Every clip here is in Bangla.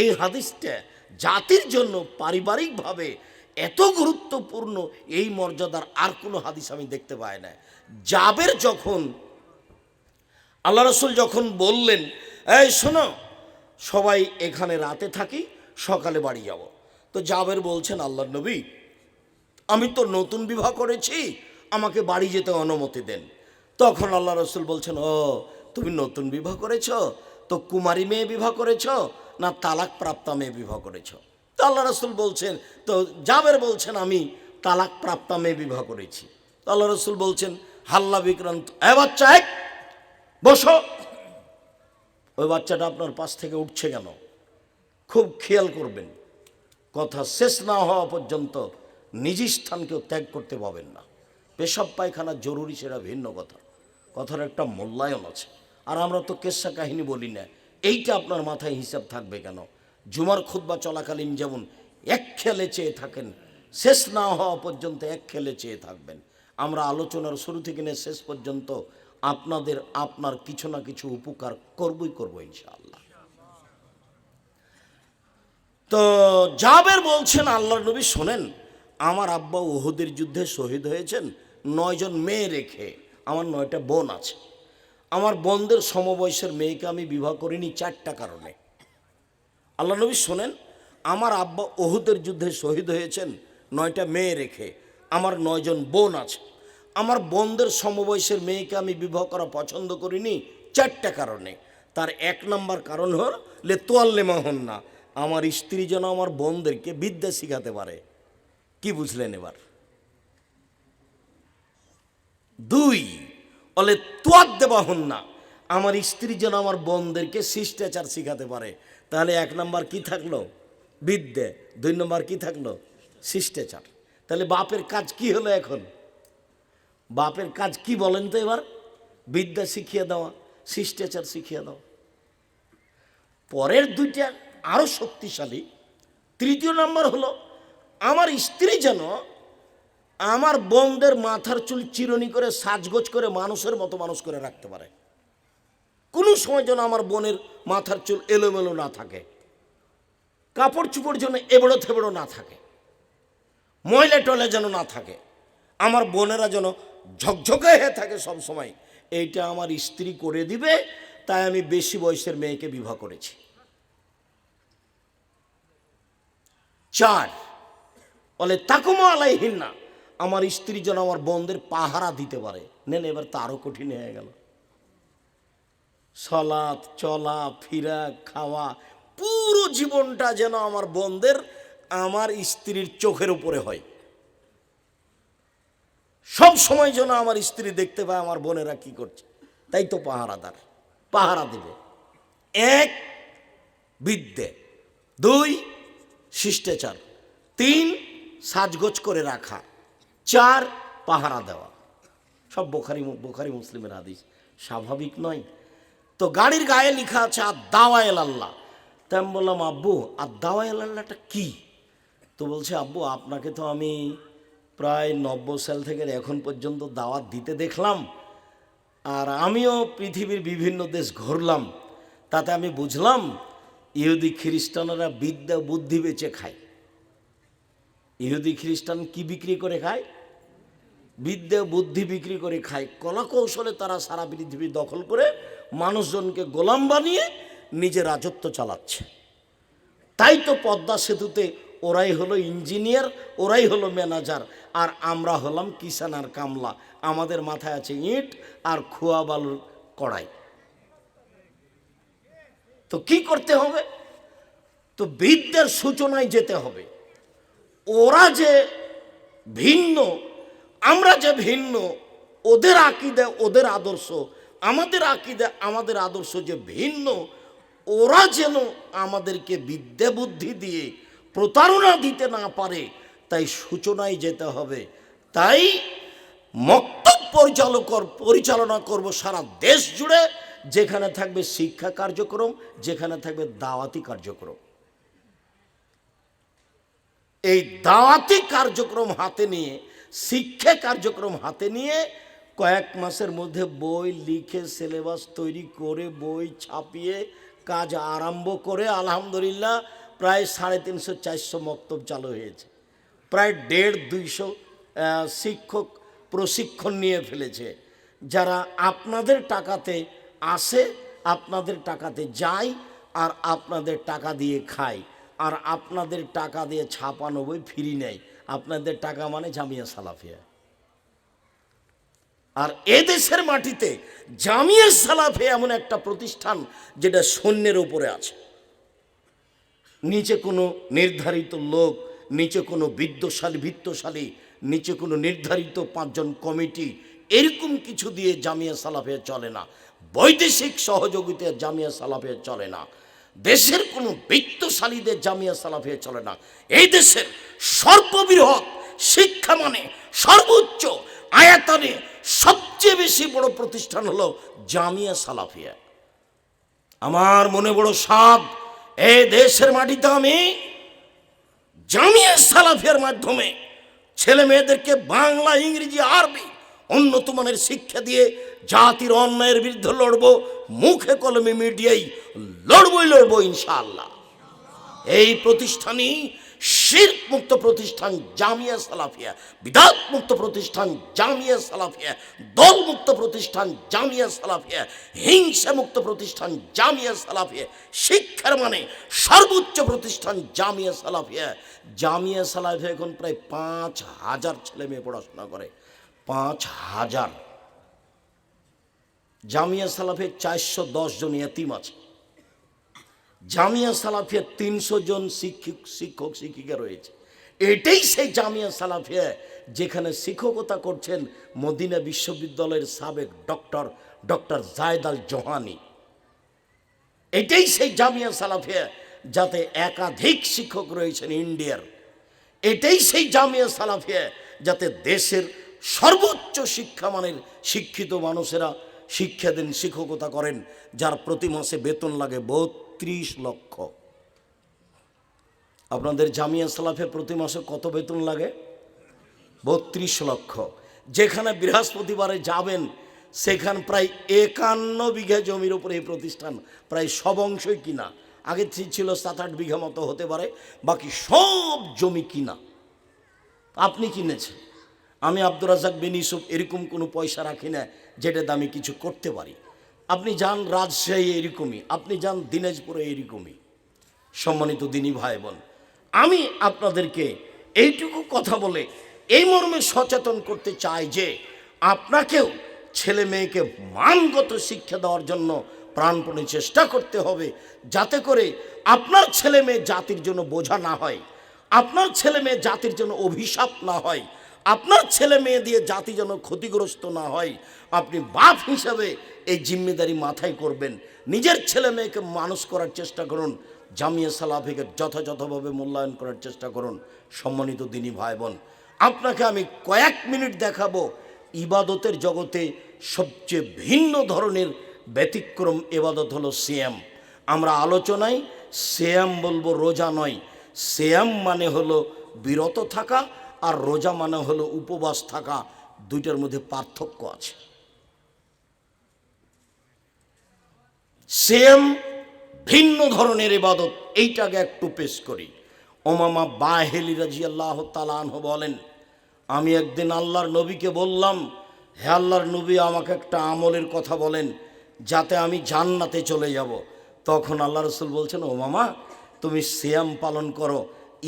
এই হাদিসটা জাতির জন্য পারিবারিকভাবে এত গুরুত্বপূর্ণ, এই মর্যাদার আর কোনো হাদিস আমি দেখতে পাই না। জাবের যখন, আল্লাহ রসুল যখন বললেন, এই শোনো, সবাই এখানে রাতে থাকি, সকালে বাড়ি যাব। তো জাবের বলছেন আল্লাহ নবী, আমি তো নতুন বিবাহ করেছি, আমাকে বাড়ি যেতে অনুমতি দেন। তখন আল্লাহ রসুল বলছেন, ও, তুমি নতুন বিবাহ করেছ? তো কুমারী মেয়ে বিবাহ করেছ? না তালাক প্রাপ্তা মেয়ে বিবাহ করেছ। তো আল্লাহ রসুল বলছেন, তো জাবের বলছেন আমি তালাক প্রাপ্তা মেয়ে বিবাহ করেছি। তো আল্লাহ রসুল বলছেন, হাল্লা বিক্রান্ত, এ বাচ্চা এক বসো। ওই বাচ্চাটা আপনার পাশ থেকে উঠছে কেন? খুব খেয়াল করবেন, কথা শেষ না হওয়া পর্যন্ত নিজ স্থানকেও ত্যাগ করতে পাবেন না। পেশাব পায়খানা জরুরি, সেটা ভিন্ন কথা। কথার একটা মূল্যায়ন আছে। আর আমরা তো কেসা কাহিনী বলি না এইটা আপনার মাথায় হিসাব থাকবে কেন? জুমার খুদ্া চলাকালীন যেমন এক খেলে চেয়ে থাকেন, শেষ না হওয়া পর্যন্ত এক খেলে চেয়ে থাকবেন। আমরা আলোচনার শুরু থেকে নিয়ে শেষ পর্যন্ত আপনাদের, আপনার কিছু না কিছু উপকার করবই করব ইনশাআল্লাহ। তো জাবের বলছেন আল্লাহ নবী শোনেন, আমার আব্বা ওহুদের যুদ্ধে শহীদ হয়েছেন, নয়জন মেয়ে রেখে, আমার নয়টা বোন আছে। আমার বোনদের সমবয়সের মেয়েকে আমি বিবাহ করিনি চারটা কারণে। আল্লাহ নবী শোনেন, আমার আব্বা ওহুদের যুদ্ধে শহীদ হয়েছেন নয়টা মেয়ে রেখে, আমার নয়জন বোন আছে। আমার বোনদের সমবয়সের মেয়েকে আমি বিবাহ করা পছন্দ করিনি চারটা কারণে। তার এক নম্বর কারণ হল, লে তোয়াল্লে মোহন না, আমার স্ত্রী যেন আমার বোনদেরকে বিদ্যা শিখাতে পারে। কি বুঝলেন এবার? দুই বলে, তোয়াদ দেওয়া হন না আমার স্ত্রী যেন আমার বোনদেরকে শিষ্টাচার শিখাতে পারে। তাহলে এক নম্বর কি থাকল? বিদ্যে। দুই নম্বর কি থাকল? শিষ্টাচার। তাহলে বাপের কাজ কি হলো এখন? বাপের কাজ কি বলেন তো এবার? বিদ্যা শিখিয়ে দেওয়া, শিষ্টাচার শিখিয়ে দেওয়া। পরের দুইটা আরও শক্তিশালী। তৃতীয় নম্বর হলো, আমার স্ত্রী যেন আমার বোনদের মাথার চুল চিরনি করে সাজগোজ করে মানুষের মতো মানুষ করে রাখতে পারে। কোনো সময় যেন আমার বোনের মাথার চুল এলোমেলো না থাকে। কাপড় চুপড় যেন এবড়ো থেবড়ো না থাকে। ময়লা টলে যেন না থাকে। আমার বোনেরা যেন ঝকঝকে হয়ে থাকে সব সময়। এইটা আমার স্ত্রী করে দিবে, তাই আমি বেশি বয়সের মেয়েকে বিবাহ করেছি। চার, বলে তাকুমা না আমার স্ত্রী যেন আমার বোনদের পাহারা দিতে পারে। নেন, এবার তো কঠিন হয়ে গেল। সলাৎ চলা ফিরা, খাওয়া, পুরো জীবনটা যেন আমার বোনদের আমার স্ত্রীর চোখের উপরে হয়। সব সময় যেন আমার স্ত্রী দেখতে পায় আমার বোনেরা কি করছে। তাই তো পাহারাদার, পাহারা দেবে। এক, বিদ্যে। দুই, শিষ্টাচার। তিন, সাজগোজ করে রাখা। চার পাহারা দেওয়া। সব বোখারি বোখারি মুসলিমের হাদিস। স্বাভাবিক নয়। তো গাড়ির গায়ে লেখা আছে আর দাওয়ায়েল আল্লাহ। তাই আমি বললাম, আব্বু আর দাওয়ায়েল আল্লাহটা কি? তো বলছে, আব্বু, আপনাকে তো আমি প্রায় নব্বই সাল থেকে এখন পর্যন্ত দাওয়াত দিতে দেখলাম। আর আমিও পৃথিবীর বিভিন্ন দেশ ঘুরলাম। তাতে আমি বুঝলাম, ইহুদি খ্রিস্টানরা বিদ্যা বুদ্ধি বেঁচে খায়। ইহুদি খ্রিস্টান কি বিক্রি করে খায়? বিদ্যা, বুদ্ধি বিক্রি করে খায়। কলা কৌশলে তারা সারা পৃথিবী দখল করে মানুষজনকে গোলাম বানিয়ে নিজে রাজত্ব চালাচ্ছে। তাই তো পদ্মা সেতুতে ওরাই হলো ইঞ্জিনিয়ার, ওরাই হলো ম্যানেজার, আর আমরা হলাম কিষান আর কামলা। আমাদের মাথায় আছে ইট আর খোয়া বালুর কড়াই। তো কি করতে হবে? তো বিদ্যার সূচনায় যেতে হবে। ওরা যে ভিন্ন, আমরা যে ভিন্ন, ওদের আকিদে ওদের আদর্শ, আমাদের আকিদে আমাদের আদর্শ যে ভিন্ন, ওরা যেন আমাদেরকে বিদ্যা বুদ্ধি দিয়ে প্রতারণা দিতে না পারে, তাই সূচনায় যেতে হবে। তাই মক্তব পরিচালক পরিচালনা করব সারা দেশ জুড়ে, যেখানে থাকবে শিক্ষা কার্যক্রম, যেখানে থাকবে দাওয়াতি কার্যক্রম। এই দাওয়াতি কার্যক্রম হাতে নিয়ে, শিক্ষা কার্যক্রম হাতে নিয়ে কয়েক মাসের মধ্যে বই লিখে, সিলেবাস তৈরি করে, বই ছাপিয়ে কাজ আরম্ভ করে আলহামদুলিল্লাহ প্রায় সাড়ে তিনশো চারশো মক্তব চালু হয়েছে। প্রায় দেড় দুইশো শিক্ষক প্রশিক্ষণ নিয়ে ফেলেছে। যারা আপনাদের টাকাতে আসে, আপনাদের টাকাতে যায় আর আপনাদের টাকা দিয়ে খায়। আর আপনাদের টাকা দিয়ে ছাপানো বই ফিরি নেয় আপনাদের টাকা মানে জামিয়া সালাফিয়া। আর এদেশের মাটিতে জামিয়া সালাফে এমন একটা প্রতিষ্ঠান যেটা সৈন্যের উপরে আছে। নিচে কোনো নির্ধারিত লোক, নিচে কোনো বিদ্যশালী ভিত্তশালী, নিচে কোনো নির্ধারিত পাঁচজন কমিটি, এরকম কিছু দিয়ে জামিয়া সালাফে চলে না। বৈদেশিক সহযোগিতা জামিয়া সালাফে চলে না। দেশের কোনো বৃত্তশালীদের জামিয়া সালাফে চলে না। এই দেশের সর্ববৃহৎ শিক্ষা মানে সর্বোচ্চ আয়াতনে সবচেয়ে বেশি বড় প্রতিষ্ঠান হলো জামিয়া সালাফিয়া। আমার মনে বড় সাদ এই দেশের মাটিতে আমি জামিয়া সালাফিয়ার মাধ্যমে ছেলে মেয়েদেরকে বাংলা, ইংরেজি, আরবি উন্নত মানের শিক্ষা দিয়ে জাতির অন্যায়ের বিরুদ্ধে লড়বো, মুখে কলমে মিডিয়াই লড়বই লড়বো ইনশাআল্লাহ। এই প্রতিষ্ঠানই শির্ক মুক্ত প্রতিষ্ঠান জামিয়া সালাফিয়া বিদাত মুক্ত প্রতিষ্ঠান জামিয়া সালাফিয়া দল মুক্ত প্রতিষ্ঠান জামিয়া সালাফিয়া হিংসা মুক্ত প্রতিষ্ঠান জামিয়া সালাফিয়া, শিক্ষার মানে সর্বোচ্চ প্রতিষ্ঠান জামিয়া সালাফিয়া। জামিয়া সালাফিয়া এখন প্রায় পাঁচ হাজার ছেলে মেয়ে পড়াশোনা করে, পাঁচ হাজার। জামিয়া সালাফের চারশো দশ জন এতিম আছে। জামিয়া সালাফিয়া তিনশো জন শিক্ষক শিক্ষক, শিক্ষিকা রয়েছে। এটাই সেই জামিয়া সালাফিয়া যেখানে শিক্ষকতা করছেন মদিনা বিশ্ববিদ্যালয়ের সাবেক doctor doctor Zayed Al Johani. এটাই সেই জামিয়া সালাফিয়া যাতে একাধিক শিক্ষক রয়েছেন ইন্ডিয়ার। এটাই সেই জামিয়া সালাফিয়া যাতে দেশের সর্বোচ্চ শিক্ষামানের শিক্ষিত মানুষেরা শিক্ষা দেন, শিক্ষকতা করেন, যার প্রতি মাসে বেতন লাগে বত্রিশ লক্ষ। আপনাদের জামিয়া সালাফে প্রতি মাসে কত বেতন লাগে? বত্রিশ লক্ষ। যেখানে বৃহস্পতিবারে যাবেন, সেখান প্রায় একান্ন বিঘা জমির উপরে এই প্রতিষ্ঠান প্রায় সব অংশই কিনা। আগে ছিল সাত আট বিঘা মতো হতে পারে, বাকি সব জমি কিনা। আপনি কিনেছেন। আমি আব্দুর রাজাক বিন ইউসুফ এরকম কোনো পয়সা রাখি না যেটা দামি কিছু করতে পারি। আপনি যান রাজশাহী এরকমই, আপনি যান দিনাজপুরে এরকমই, সম্মানিত দিনী ভাই বোন আমি আপনাদেরকে এইটুকু কথা বলে এই মর্মে সচেতন করতে চাই যে আপনাকেও ছেলে মেয়েকে মানগত শিক্ষা দেওয়ার জন্য প্রাণপণে চেষ্টা করতে হবে, যাতে করে আপনার ছেলে মেয়ে জাতির জন্য বোঝা না হয়, আপনার ছেলে মেয়ে জাতির জন্য অভিশাপ না হয় আপনার ছেলে মেয়ে দিয়ে জাতি যেন ক্ষতিগ্রস্ত না হয়, আপনি বাপ হিসাবে এই জিম্মেদারি মাথায় করবেন। নিজের ছেলে মেয়েকে মানুষ করার চেষ্টা করুন, জামিয়া সালাফিকে যথাযথভাবে মূল্যায়ন করার চেষ্টা করুন, সম্মানিত দিনী ভাই বোন আপনাকে আমি কয়েক মিনিট দেখাবো ইবাদতের জগতে সবচেয়ে ভিন্ন ধরনের ব্যতিক্রম এবাদত হলো সিয়াম। আমরা আলোচনায় সিয়াম বলব রোজা নয়, সিয়াম মানে হলো বিরত থাকা আর রোজা মানে হলো উপবাস থাকা, দুইটার মধ্যে পার্থক্য আছে। সেম ভিন্ন ধরনের ইবাদত, এইটাকে একটু পেশ করি। ওমামা বাহেলি রাজি আল্লাহ তালানহ বলেন, আমি একদিন আল্লাহর নবীকে বললাম, হে আল্লাহর নবী আমাকে একটা আমলের কথা বলেন, যাতে আমি জান্নাতে চলে যাব। তখন আল্লাহ রসুল বলছেন ও মামা তুমি সিয়াম পালন করো।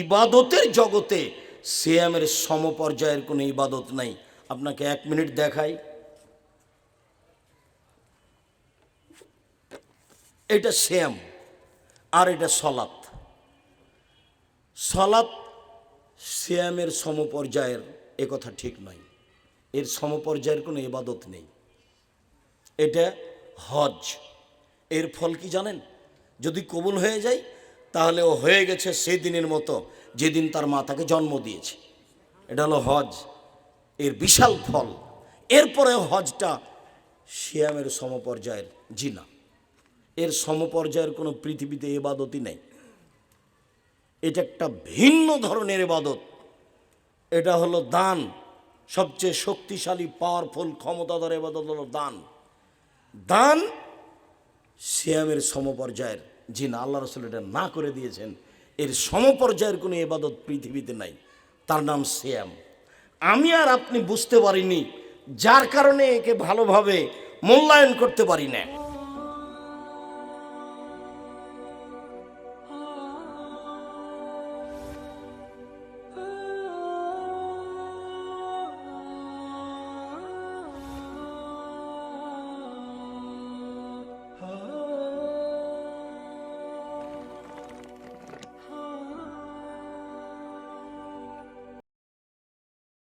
ইবাদতের জগতে সিয়ামের সমপর্যায়ের কোনো ইবাদত নাই। আপনাকে এক মিনিট দেখাই। এটা শ্যাম আর এটা সলাৎ। সলাৎ শ্যামের সমপর্যায়ের এ কথা ঠিক নয়। এর সমপর্যায়ের কোনো ইবাদত নেই। এটা হজ। এর ফল কি জানেন? যদি কবুল হয়ে যায়, তাহলে ও হয়ে গেছে সেই দিনের মতো। যেদিন তার মা তাকে জন্ম দিয়েছে। এটা হলো হজ। এর বিশাল ফল। এরপরে হজটা শ্যামের সমপর্যায়ের জিনা। এর সমপর্যায়ের কোনো পৃথিবীতে এবাদতই নেই। এটা একটা ভিন্ন ধরনের এবাদত। এটা হলো দান। সবচেয়ে শক্তিশালী পাওয়ারফুল ক্ষমতাধর এবাদত হলো দান। দান সিয়ামের সমপর্যায়ের জিনা। আল্লাহ রসুল এটা না করে দিয়েছেন। এর সমপর্যায়ের কোনো এবাদত পৃথিবীতে নাই। তার নাম শ্যাম আমি আর আপনি বুঝতে পারিনি, যার কারণে একে ভালোভাবে মূল্যায়ন করতে পারি না।